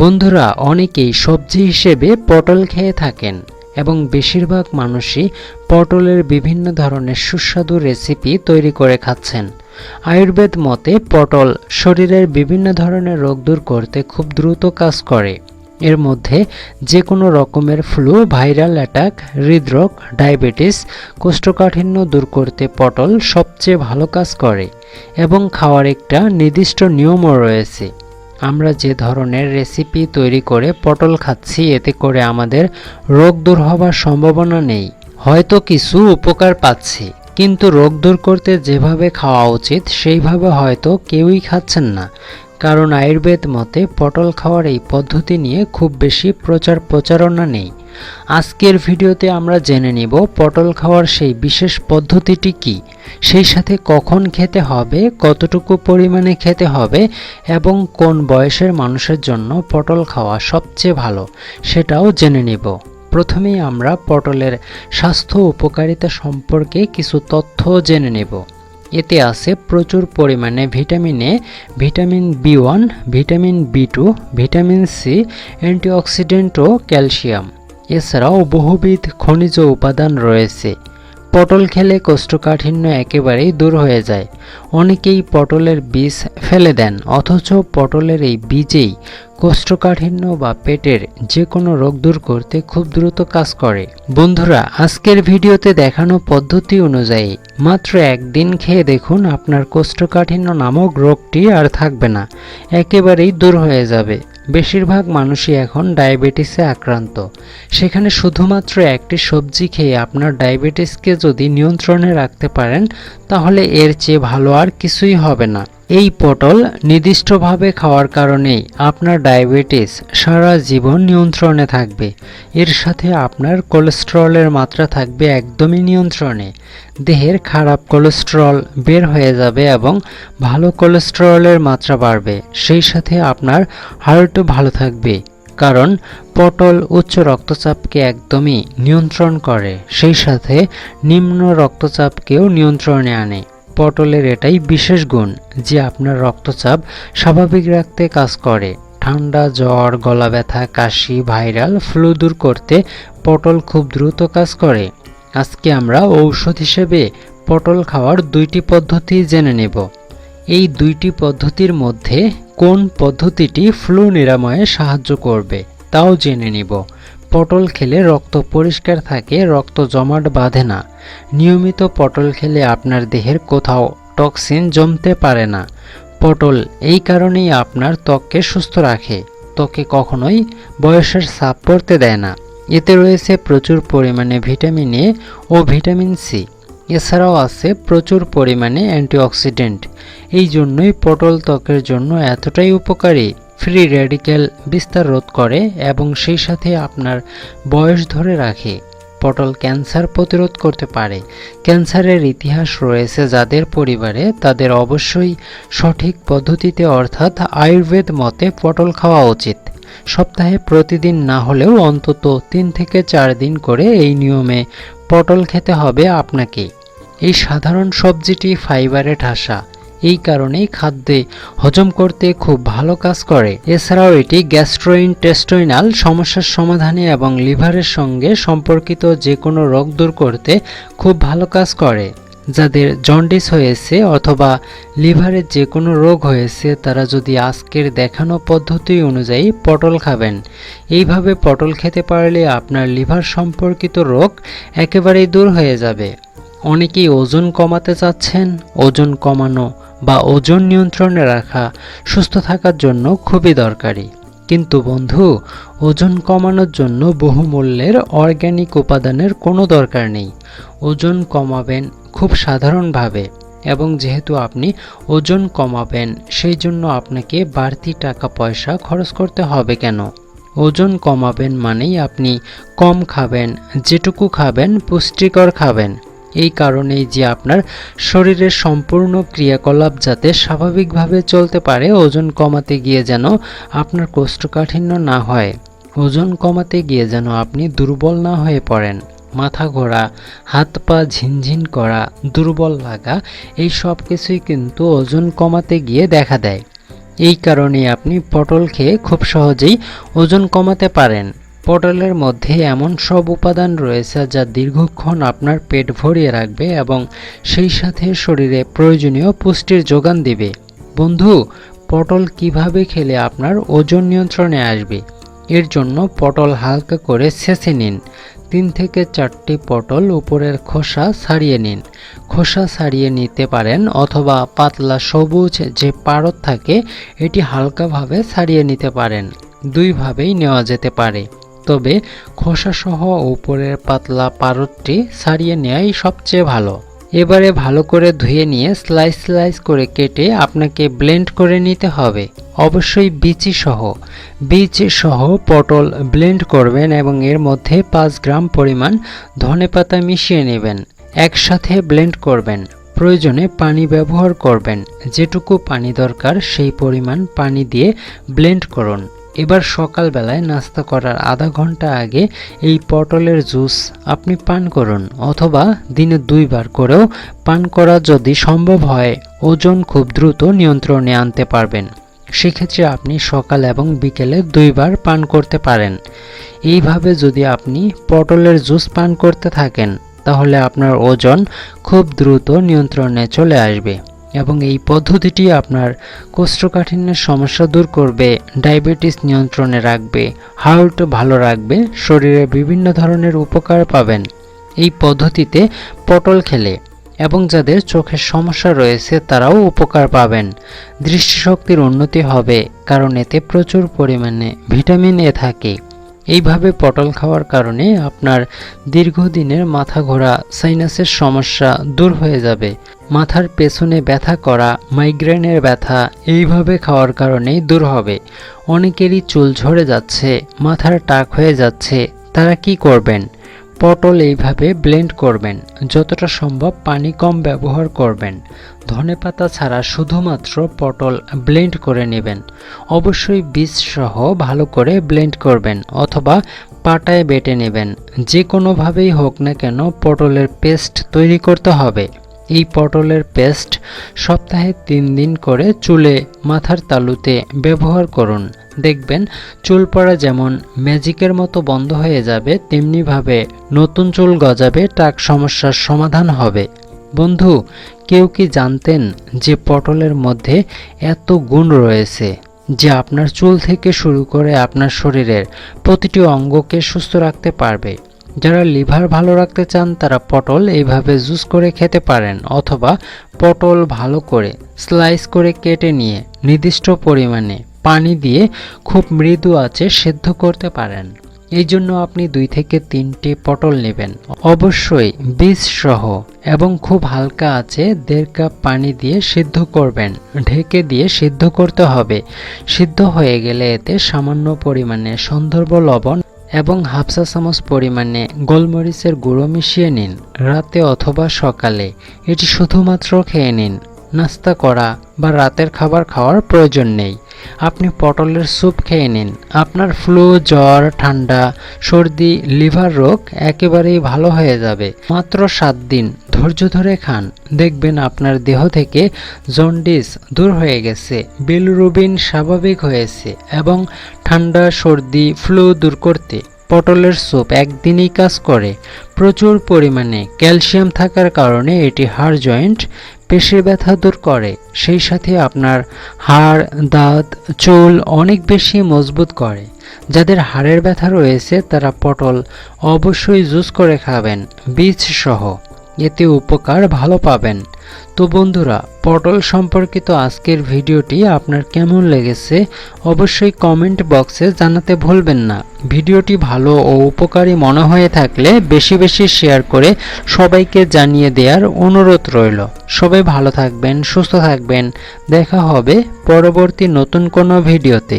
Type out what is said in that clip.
বন্ধুরা অনেকেই সবজি হিসেবে পটল খেয়ে থাকেন এবং বেশিরভাগ মানুষই পটলের বিভিন্ন ধরনের সুস্বাদু রেসিপি তৈরি করে খাচ্ছেন। আয়ুর্বেদ মতে পটল শরীরের বিভিন্ন ধরনের রোগ দূর করতে খুব দ্রুত কাজ করে। এর মধ্যে যে কোনো রকমের ফ্লু ভাইরাল অ্যাটাক হৃদরোগ ডায়াবেটিস কোষ্ঠকাঠিন্য দূর করতে পটল সবচেয়ে ভালো কাজ করে এবং খাওয়ার একটা নির্দিষ্ট নিয়মও রয়েছে। আমরা যে ধরনের রেসিপি তৈরি করে পটল খাচ্ছি, এতে করে আমাদের রোগ দূর হবার সম্ভাবনা নেই। হয়তো কিছু উপকার পাচ্ছি, কিন্তু রোগ দূর করতে যেভাবে খাওয়া উচিত, সেইভাবে হয়তো কেউই খাচ্ছেন না। কারণ আয়ুর্বেদ মতে পটল খাওয়ার এই পদ্ধতি নিয়ে খুব বেশি প্রচার প্রচারণা নেই। আজকের ভিডিওতে আমরা জেনে নিব পটল খাওয়ার সেই বিশেষ পদ্ধতিটি কি, সেই সাথে কখন খেতে হবে, কতটুকু পরিমাণে খেতে হবে এবং কোন বয়সের মানুষের জন্য পটল খাওয়া সবচেয়ে ভালো সেটাও জেনে নিব। প্রথমেই আমরা পটলের স্বাস্থ্য উপকারিতা সম্পর্কে কিছু তথ্য জেনে নেব। এতে আছে প্রচুর পরিমাণে vitamin A, vitamin B one, vitamin B two, vitamin C, antioxidant O calcium. এছাড়াও বহুবিধ খনিজ উপাদান রয়েছে। পটল খেলে কোষ্ঠকাঠিন্য একেবারেই দূর হয়ে যায়। অনেকেই পটলের বীজ ফেলে দেন, অথচ পটলের এই বীজেই কোষ্ঠকাঠিন্য বা পেটের যে কোনো রোগ দূর করতে খুব দ্রুত কাজ করে। বন্ধুরা, আজকের ভিডিওতে দেখানো পদ্ধতি অনুযায়ী মাত্র একদিন খেয়ে দেখুন আপনার কোষ্ঠকাঠিন্য নামক রোগটি আর থাকবে না, একেবারেই দূর হয়ে যাবে। বেশিরভাগ মানুষই এখন ডায়াবেটিসে আক্রান্ত। সেখানে শুধুমাত্র একটি সবজি খেয়ে আপনার ডায়াবেটিসকে যদি নিয়ন্ত্রণে রাখতে পারেন, তাহলে এর চেয়ে ভালো আর কিছুই হবে না। এই পটল নির্দিষ্টভাবে খাওয়ার কারণে আপনার ডায়াবেটিস সারা জীবন নিয়ন্ত্রণে থাকবে। এর সাথে আপনার কোলেস্টেরলের মাত্রা থাকবে একদমই নিয়ন্ত্রণে। দেহের খারাপ কোলেস্টেরল বের হয়ে যাবে এবং ভালো কোলেস্টেরলের মাত্রা বাড়বে। সেই সাথে আপনার হার্টও ভালো থাকবে, কারণ পটল উচ্চ রক্তচাপকে একদমই নিয়ন্ত্রণ করে। সেই সাথে নিম্ন রক্তচাপকেও নিয়ন্ত্রণে আনে। পটলের এটাই বিশেষ গুণ যে আপনার রক্তচাপ স্বাভাবিক রাখতে কাজ করে। ঠান্ডা জ্বর, গলা ব্যথা, কাশি, ভাইরাল, ফ্লু দূর করতে পটল খুব দ্রুত কাজ করে। আজকে আমরা ঔষধ হিসেবে পটল খাওয়ার দুইটি পদ্ধতি জেনে নেব। এই দুইটি পদ্ধতির মধ্যে কোন পদ্ধতিটি ফ্লু নিরাময়ে সাহায্য করবে তাও জেনে নিব। পটল খেলে রক্ত পরিষ্কার থাকে, রক্ত জমাট বাঁধে না। নিয়মিত পটল খেলে আপনার দেহের কোথাও টক্সিন জমতে পারে না। পটল এই কারণেই আপনার ত্বককে সুস্থ রাখে। ত্বকে কখনোই বয়সের ছাপ পড়তে দেয় না। এতে রয়েছে প্রচুর পরিমাণে ভিটামিন এ ও ভিটামিন সি। এছাড়াও আছে প্রচুর পরিমাণে অ্যান্টিঅক্সিডেন্ট। এই জন্যই পটল ত্বকের জন্য এতটাই উপকারী। ফ্রি রেডিক্যাল বিস্তার রোধ করে এবং সেই সাথে আপনার বয়স ধরে রাখে। পটল ক্যান্সার প্রতিরোধ করতে পারে। ক্যান্সারের ইতিহাস রয়েছে যাদের পরিবারে তাদের অবশ্যই সঠিক পদ্ধতিতে অর্থাৎ আয়ুর্বেদ মতে পটল খাওয়া উচিত। সপ্তাহে প্রতিদিন না হলেও অন্তত তিন থেকে চার দিন করে এই নিয়মে পটল খেতে হবে আপনাকে। এই সাধারণ সবজিটি ফাইবারে ঠাসা। এই কারণেই খাদ্যে হজম করতে খুব ভালো কাজ করে। এছাড়াও এটি গ্যাস্ট্রোইনটেস্টোইনাল সমস্যার সমাধানে এবং লিভারের সঙ্গে সম্পর্কিত যে কোনো রোগ দূর করতে খুব ভালো কাজ করে। যাদের জন্ডিস হয়েছে অথবা লিভারের যে কোনো রোগ হয়েছে, তারা যদি আজকের দেখানো পদ্ধতি অনুযায়ী পটল খাবেন। এইভাবে পটল খেতে পারলে আপনার লিভার সম্পর্কিত রোগ একেবারেই দূর হয়ে যাবে। অনেকেই ওজন কমাতে চাচ্ছেন, ওজন কমানো বা ওজন নিয়ন্ত্রণে রাখা সুস্থ থাকার জন্য খুবই দরকারি। কিন্তু বন্ধু, ওজন কমানোর জন্য বহুমূল্যের অর্গ্যানিক উপাদানের কোনো দরকার নেই। ওজন কমাবেন খুব সাধারণভাবে এবং যেহেতু আপনি ওজন কমাবেন, সেই জন্য আপনাকে বাড়তি টাকা পয়সা খরচ করতে হবে কেন? ওজন কমাবেন মানেই আপনি কম খাবেন, যেটুকু খাবেন পুষ্টিকর খাবেন। এই কারণেই যে আপনার শরীরের সম্পূর্ণ ক্রিয়াকলাপ যাতে স্বাভাবিকভাবে চলতে পারে, ওজন কমাতে গিয়ে যেন আপনার কোষ্ঠকাঠিন্য না হয়। ওজন কমাতে গিয়ে যেন আপনি দুর্বল না হয়ে পড়েন। মাথা ঘোরা, হাত পা ঝিনঝিন করা, দুর্বল লাগা, এই সব কিছুই কিন্তু ওজন কমাতে গিয়ে দেখা দেয়। এই কারণে আপনি পটল খেয়ে খুব সহজেই ওজন কমাতে পারেন। পটলের মধ্যে এমন সব উপাদান রয়েছে যা দীর্ঘক্ষণ আপনার পেট ভরিয়ে রাখবে এবং সেই সাথে শরীরে প্রয়োজনীয় পুষ্টির যোগান দিবে। বন্ধু, পটল কীভাবে খেলে আপনার ওজন নিয়ন্ত্রণে আসবে? এর জন্য পটল হালকা করে ছেঁচে নিন। তিন থেকে চারটি পটল উপরের খোসা ছাড়িয়ে নিন। খোসা ছাড়িয়ে নিতে পারেন অথবা পাতলা সবুজ যে পারদ থাকে, এটি হালকাভাবে ছাড়িয়ে নিতে পারেন। দুইভাবেই নেওয়া যেতে পারে। তবে খোসাসহ উপরের পাতলা পারদটি ছাড়িয়ে নেওয়াই সবচেয়ে ভালো। এবারে ভালো করে ধুয়ে নিয়ে স্লাইস স্লাইস করে কেটে আপনাকে ব্লেন্ড করে নিতে হবে। অবশ্যই বিচি সহ। বীজ সহ পটল ব্লেন্ড করবেন এবং এর মধ্যে পাঁচ গ্রাম পরিমাণ ধনেপাতা মিশিয়ে নেবেন। একসাথে ব্লেন্ড করবেন। প্রয়োজনে পানি ব্যবহার করবেন। যেটুকু পানি দরকার সেই পরিমাণ পানি দিয়ে ব্লেন্ড করুন। এবার সকালবেলায় নাস্তা করার আধা ঘণ্টা আগে এই পটলের জুস আপনি পান করুন অথবা দিনে দুইবার করেও পান করা যদি সম্ভব হয়, ওজন খুব দ্রুত নিয়ন্ত্রণে আনতে পারবেন। সেক্ষেত্রে আপনি সকাল এবং বিকেলে দুইবার পান করতে পারেন। এইভাবে যদি আপনি পটলের জুস পান করতে থাকেন, তাহলে আপনার ওজন খুব দ্রুত নিয়ন্ত্রণে চলে আসবে। এবং এই পদ্ধতিটি আপনার কোষ্ঠকাঠিন্যের সমস্যা দূর করবে, ডায়াবেটিস নিয়ন্ত্রণে রাখবে, হার্ট ভালো রাখবে, শরীরে বিভিন্ন ধরনের উপকার পাবেন। এই পদ্ধতিতে পটল খেলে এবং যাদের চোখের সমস্যা রয়েছে তারাও উপকার পাবেন। দৃষ্টিশক্তির উন্নতি হবে, কারণ এতে প্রচুর পরিমাণে ভিটামিন এ থাকে। এইভাবে পটল খাওয়ার কারণে আপনার দীর্ঘদিনের মাথা ঘোরা সাইনাসের সমস্যা দূর হয়ে যাবে। মাথার পেছনে ব্যথা করা মাইগ্রেনের ব্যথা, এইভাবে খাওয়ার কারণেই দূর হবে। অনেকেরই চুল ঝরে যাচ্ছে, মাথার টাক হয়ে যাচ্ছে, তারা কি করবেন? পটল এইভাবে ব্লেন্ড করবেন। যতটা সম্ভব পানি কম ব্যবহার করবেন। ধনেপাতা ছাড়া শুধুমাত্র পটল ব্লেন্ড করে নেবেন। অবশ্যই বীজ সহ ভালো করে ব্লেন্ড করবেন অথবা পাটায় বেটে নেবেন। যে কোনোভাবেই হোক না কেন পটলের পেস্ট তৈরি করতে হবে। এই পটলের পেস্ট সপ্তাহে তিন দিন করে চুলে মাথার তালুতে ব্যবহার করুন। দেখবেন চুল পড়া যেমন ম্যাজিকের মতো বন্ধ হয়ে যাবে, তেমনিভাবে নতুন চুল গজাবে টাক সমস্যার সমাধান হবে। বন্ধু, কেউ কি জানতেন যে পটলের মধ্যে এত গুণ রয়েছে, যে আপনার চুল থেকে শুরু করে আপনার শরীরের প্রতিটি অঙ্গকে সুস্থ রাখতে পারবে? যারা লিভার ভালো রাখতে চান, তারা পটল এইভাবে জুস করে খেতে পারেন অথবা পটল ভালো করে স্লাইস করে কেটে নিয়ে নির্দিষ্ট পরিমাণে পানি দিয়ে খুব মৃদু আছে সেদ্ধ করতে পারেন। এই জন্য আপনি দুই থেকে তিনটি পটল নেবেন। অবশ্যই বীজ সহ এবং খুব হালকা আছে দেড় কাপ পানি দিয়ে সিদ্ধ করবেন। ঢেকে দিয়ে সিদ্ধ করতে হবে। সিদ্ধ হয়ে গেলে এতে সামান্য পরিমাণে সন্দর্ভ লবণ এবং হাফসা চামচ পরিমাণে গোলমরিচের গুঁড়ো মিশিয়ে নিন রাতে অথবা সকালে। এটি শুধুমাত্র খেয়ে নিন। নাস্তা করা বা রাতের খাবার খাওয়ার প্রয়োজন নেই। আপনি পটলের স্যুপ খেয়ে নিন। আপনার ফ্লু জ্বর, ঠান্ডা, সর্দি, লিভার রোগ একেবারেই ভালো হয়ে যাবে। মাত্র সাত দিন ধৈর্য ধরে খান। দেখবেন আপনার দেহ থেকে জন্ডিস দূর হয়ে গেছে বিলরুবিন স্বাভাবিক হয়েছে এবং ঠান্ডা, সর্দি ফ্লু দূর করতে পটলের স্যুপ একদিনই কাজ করে। প্রচুর পরিমাণে ক্যালসিয়াম থাকার কারণে এটি হাড় জয়েন্ট পেশির ব্যথা দূর করে, সেই সাথে আপনার হাড়, দাঁত, চুল অনেক বেশি মজবুত করে। যাদের হাড়ের ব্যথা রয়েছে, তারা পটল অবশ্যই জুস করে খাবেন বীজ সহ এতে উপকার ভালো পাবেন। তো বন্ধুরা, পটল সম্পর্কিত আজকের ভিডিওটি আপনার কেমন লেগেছে অবশ্যই কমেন্ট বক্সে জানাতে ভুলবেন না। ভিডিওটি ভালো ও উপকারী মনে হয়ে থাকলে বেশি বেশি শেয়ার করে সবাইকে জানিয়ে দেওয়ার অনুরোধ রইল। সবাই ভালো থাকবেন, সুস্থ থাকবেন। দেখা হবে পরবর্তী নতুন কোনো ভিডিওতে।